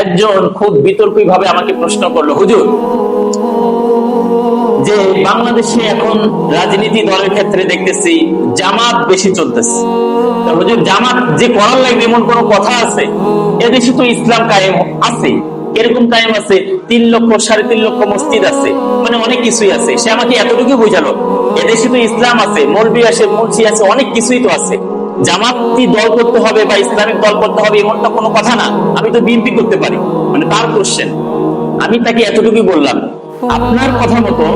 একজন খুব বিতর্কী ভাবে আমাকে প্রশ্ন করল, হুজুর, যে বাংলাদেশে এখন রাজনীতি দলের ক্ষেত্রে দেখতেছি জামাত বেশি চলতেছে। হুজুর, জামাত যে করার লাগবে এমন কোন কথা আছে? এদেশে তো ইসলাম কায়েম আছে, এরকম কায়েম আছে, তিন লক্ষ, সাড়ে তিন লক্ষ মসজিদ আছে মানে অনেক কিছুই আছে। সে আমাকে এতটুকু বোঝালো, এদেশে তো ইসলাম আছে মৌলবি আছে মুন্সি আছে অনেক কিছুই তো আছে। জামাতি দল করতে হবে বা ইসলামিক দল করতে হবে, এমনটা কোনো কথা না। আমি তো বিএনপি করতে পারি। মানে তার কোশ্চেন আমি তাকে এতটুকুই বললাম, আপনার কথা মতো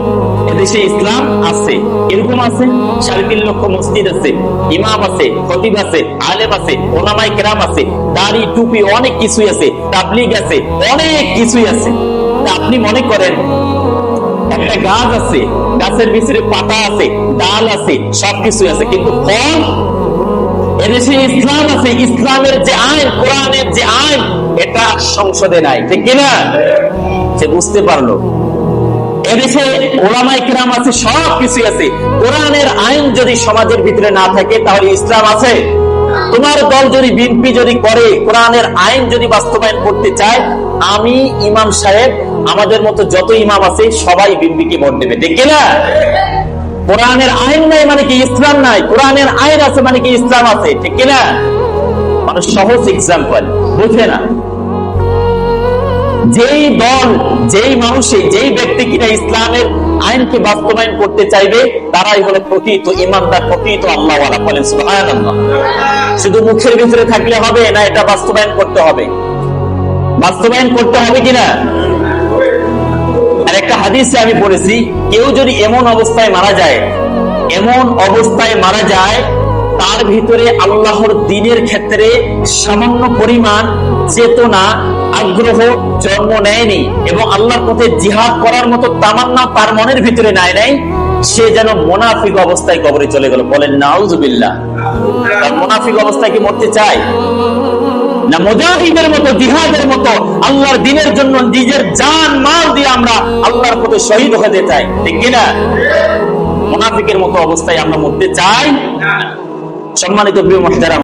এদেশে ইসলাম আছে, এরকম আছে, সাড়ে তিন লক্ষ মসজিদ আছে, ইমাম আছে, খতিব আছে, আলেম আছে ওলামাই কেরাম আছে, দাড়ি, টুপি অনেক কিছুই আছে, তাবলিগ আছে, অনেক কিছুই আছে। আপনি মনে করেন, একটা গাছ আছে, গাছের ভিতরে পাতা আছে, ডাল আছে সবকিছু আছে, কিন্তু ফল এদেশে ইসলাম আছে, ইসলামের যে আইন, কোরআনের যে আইন, এটা সংসদে নাই, ঠিক কিনা? সে বুঝতে পারল। এদেশে ওলামাই কিরাম আছে সব কিছু আছে। কোরআনের আইন যদি সমাজের ভিতরে না থাকে, তাহলে ইসলাম আছে। তোমার দল যদি বিএনপি যদি করে, কোরআনের আইন যদি বাস্তবায়ন করতে চায়, আমি ইমাম সাহেব, আমাদের মতো যত ইমাম আছে, সবাই বিএনপিকে ভোট দেবে, ঠিক কিনা? কোরআনের আইন নাই মানে কি ইসলাম নাই? কোরআনের আইন আছে মানে কি ইসলাম আছে? ঠিক কিনা? মানুষ সহজ এক্সাম্পল বুঝে না। যেই দল, যেই মানুষে, যেই ব্যক্তি কিনা ইসলামের আইনকে বাস্তবায়ন করতে চাইবে, তারাই হলো প্রকৃত ইমানদার, প্রকৃত আল্লাহ বলেন সুবহানাল্লাহ। শুধু মুখের ভিতরে থাকলে হবে না, এটা বাস্তবায়ন করতে হবে। বাস্তবায়ন করতে হবে কিনা? একটা হাদিসে আমি পড়েছি, কেউ যদি এমন অবস্থায় মারা যায়, এমন অবস্থায় মারা যায়, তার ভিতরে আল্লাহর দিনের ক্ষেত্রে সামান্য পরিমাণ চেতনা, আগ্রহ, জন্ম নেয়নি এবং আল্লাহর পথে জিহাদ করার মতো তামান্না তার মনের ভিতরে নাই নাই, সে যেন মোনাফিক অবস্থায় কবরে চলে গেল। বলেন, নাউজুবিল্লাহ। মোনাফিক অবস্থায় কি মরতে চায়? মুজাহিদের মতো, জিহাদের মতো, আল্লাহর দিনের জন্য নিজের জান, মাল দিয়ে আমরা আল্লাহর পথে শহীদ হতে চাই। ঠিক কিনা মুনাফিকের মতো অবস্থায় আমরা মরতে চাই। সম্মানিত প্রিয় মহিলারা